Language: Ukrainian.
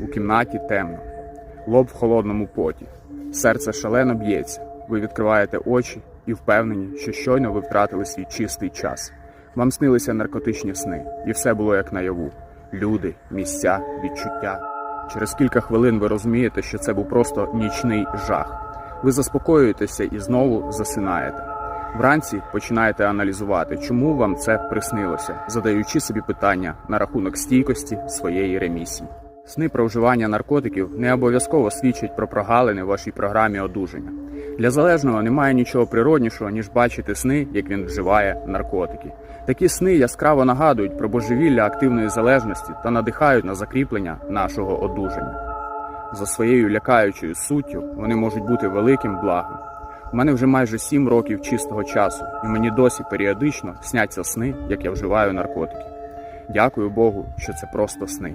У кімнаті темно, лоб в холодному поті, серце шалено б'ється. Ви відкриваєте очі і впевнені, що щойно ви втратили свій чистий час. Вам снилися наркотичні сни, і все було як наяву: люди, місця, відчуття. Через кілька хвилин ви розумієте, що це був просто нічний жах. Ви заспокоюєтеся і знову засинаєте. Вранці починаєте аналізувати, чому вам це приснилося, задаючи собі питання на рахунок стійкості своєї ремісії. Сни про вживання наркотиків не обов'язково свідчать про прогалини в вашій програмі одужання. Для залежного немає нічого природнішого, ніж бачити сни, як він вживає наркотики. Такі сни яскраво нагадують про божевілля активної залежності та надихають на закріплення нашого одужання. За своєю лякаючою суттю вони можуть бути великим благом. У мене вже майже сім років чистого часу, і мені досі періодично сняться сни, як я вживаю наркотики. Дякую Богу, що це просто сни.